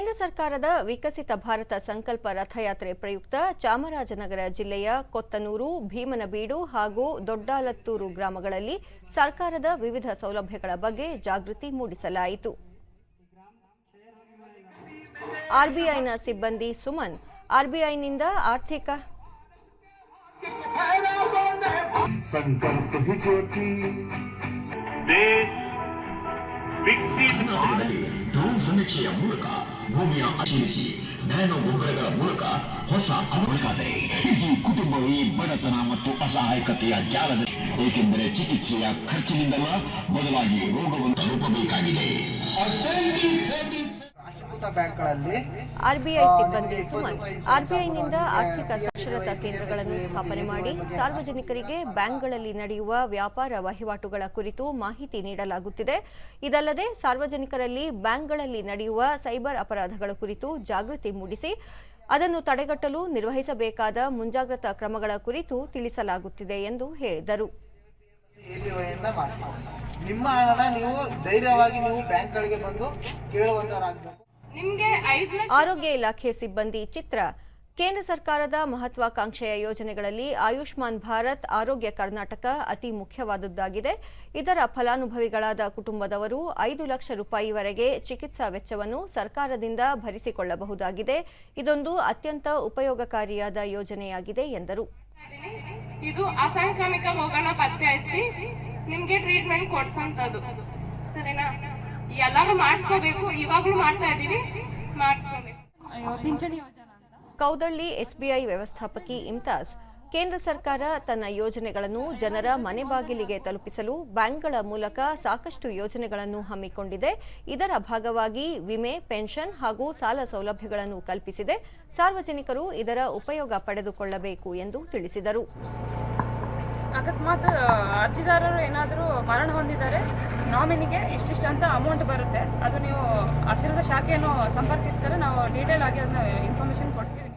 ಕೇಂದ್ರ ಸರ್ಕಾರದ ವಿಕಸಿತ ಭಾರತ ಸಂಕಲ್ಪ ರಥಯಾತ್ರೆ ಪ್ರಯುಕ್ತ ಚಾಮರಾಜನಗರ ಜಿಲ್ಲೆಯ ಕೊತ್ತನೂರು ಭೀಮನಬೀಡು ಹಾಗೂ ದೊಡ್ಡಾಲತ್ತೂರು ಗ್ರಾಮಗಳಲ್ಲಿ ಸರ್ಕಾರದ ವಿವಿಧ ಸೌಲಭ್ಯಗಳ ಬಗ್ಗೆ ಜಾಗೃತಿ ಮೂಡಿಸಲಾಯಿತು. ಆರ್ಬಿಐನ ಸಿಬ್ಬಂದಿ ಸುಮನ್ ಆರ್ಬಿಐನಿಂದ ಆರ್ಥಿಕ ಸಂಕಲ್ಪ ಸಮೀಕ್ಷೆಯ ಮೂಲಕ ಭೂಮಿಯ ಆಚರಿಸಿ ನ್ಯಾನೋ ಗೊಬ್ಬರಗಳ ಮೂಲಕ ಹೊಸ ಅನುಭವಕಾದರೆ ಇದು ಕುಟುಂಬವೇ ಬಡತನ ಮತ್ತು ಅಸಹಾಯಕತೆಯ ಜಾಲದ ಏಕೆಂದರೆ ಚಿಕಿತ್ಸೆಯ ಖರ್ಚಿನಿಂದಲ್ಲ ಬದಲಾಗಿ ರೋಗವನ್ನು ತಲುಪಬೇಕಾಗಿದೆ. ಬ್ಯಾಂಕ್ಗಳಲ್ಲಿ ಆರ್ಬಿಐ ಸಿಬ್ಬಂದಿ ಸುಮನ್ ಆರ್ಬಿಐನಿಂದ ಆರ್ಥಿಕ ಸಾಕ್ಷರತಾ ಕೇಂದ್ರಗಳನ್ನು ಸ್ಥಾಪನೆ ಮಾಡಿ ಸಾರ್ವಜನಿಕರಿಗೆ ಬ್ಯಾಂಕ್ಗಳಲ್ಲಿ ನಡೆಯುವ ವ್ಯಾಪಾರ ವಹಿವಾಟುಗಳ ಕುರಿತು ಮಾಹಿತಿ ನೀಡಲಾಗುತ್ತಿದೆ. ಇದಲ್ಲದೆ ಸಾರ್ವಜನಿಕರಲ್ಲಿ ಬ್ಯಾಂಕ್ಗಳಲ್ಲಿ ನಡೆಯುವ ಸೈಬರ್ ಅಪರಾಧಗಳ ಕುರಿತು ಜಾಗೃತಿ ಮೂಡಿಸಿ ಅದನ್ನು ತಡೆಗಟ್ಟಲು ನಿರ್ವಹಿಸಬೇಕಾದ ಮುಂಜಾಗ್ರತಾ ಕ್ರಮಗಳ ಕುರಿತು ತಿಳಿಸಲಾಗುತ್ತಿದೆ ಎಂದು ಹೇಳಿದರು. ನಿಮ್ಮ ಹಣನ ನೀವು ಧೈರ್ಯವಾಗಿ ನೀವು ಬ್ಯಾಂಕ್ಗಳಿಗೆ ಬಂದು ಕೇಳುವಂತವರಾಗಬೇಕು. ಆರೋಗ್ಯ ಇಲಾಖೆ ಸಿಬ್ಬಂದಿ ಚಿತ್ರ. ಕೇಂದ್ರ ಸರ್ಕಾರದ ಮಹತ್ವಾಕಾಂಕ್ಷೆಯ ಯೋಜನೆಗಳಲ್ಲಿ ಆಯುಷ್ಮಾನ್ ಭಾರತ್ ಆರೋಗ್ಯ ಕರ್ನಾಟಕ ಅತಿ ಮುಖ್ಯವಾದದ್ದಾಗಿದೆ. ಇದರ ಫಲಾನುಭವಿಗಳಾದ ಕುಟುಂಬದವರು ಐದು ಲಕ್ಷ ರೂಪಾಯಿವರೆಗೆ ಚಿಕಿತ್ಸಾ ವೆಚ್ಚವನ್ನು ಸರ್ಕಾರದಿಂದ ಭರಿಸಿಕೊಳ್ಳಬಹುದಾಗಿದೆ. ಇದೊಂದು ಅತ್ಯಂತ ಉಪಯೋಗಕಾರಿಯಾದ ಯೋಜನೆಯಾಗಿದೆ ಎಂದರು. ಇದು ಅಸಾಂಕ್ರಾಮಿಕ ರೋಗನ ಪತ್ತೆ ಹಚ್ಚಿ ನಿಮ್ಗೆ ಟ್ರೀಟ್ಮೆಂಟ್ ಕೊಡ್ಸಂತದ್ದು ಸರಿನಾ? ಎಲ್ಲಾರು ಮಾಡಿಸ್ಕೋಬೇಕು. ಇವಾಗ್ಲೂ ಮಾಡ್ತಾ ಇದೀವಿ ಮಾಡಿಸ್ಕೋಬೇಕು. ಪಿಂಚಣಿ ಯೋಜನಾ ಅಂತ? ಕೌದಳ್ಳಿ ಎಸ್ಬಿಐ ವ್ಯವಸ್ಥಾಪಕಿ ಇಮ್ತಾಜ್ ಕೇಂದ್ರ ಸರ್ಕಾರ ತನ್ನ ಯೋಜನೆಗಳನ್ನು ಜನರ ಮನೆ ಬಾಗಿಲಿಗೆ ತಲುಪಿಸಲು ಬ್ಯಾಂಕ್ಗಳ ಮೂಲಕ ಸಾಕಷ್ಟು ಯೋಜನೆಗಳನ್ನು ಹಮ್ಮಿಕೊಂಡಿದೆ. ಇದರ ಭಾಗವಾಗಿ ವಿಮೆ ಪೆನ್ಷನ್ ಹಾಗೂ ಸಾಲ ಸೌಲಭ್ಯಗಳನ್ನು ಕಲ್ಪಿಸಿದೆ. ಸಾರ್ವಜನಿಕರು ಇದರ ಉಪಯೋಗ ಪಡೆದುಕೊಳ್ಳಬೇಕು ಎಂದು ತಿಳಿಸಿದರು. ಅಕಸ್ಮಾತ್ ಅರ್ಜಿದಾರರು ಏನಾದರೂ ಮರಣ ಹೊಂದಿದ್ದಾರೆ ನಾಮಿನಿಗೆ ಇಷ್ಟಿಷ್ಟು ಅಂತ ಅಮೌಂಟ್ ಬರುತ್ತೆ. ಅದು ನೀವು ಹತ್ತಿರದ ಶಾಖೆಯನ್ನು ಸಂಪರ್ಕಿಸಿದರೆ ನಾವು ಡೀಟೇಲ್ ಆಗಿ ಅದನ್ನ ಇನ್ಫಾರ್ಮೇಶನ್ ಕೊಡ್ತೀವಿ.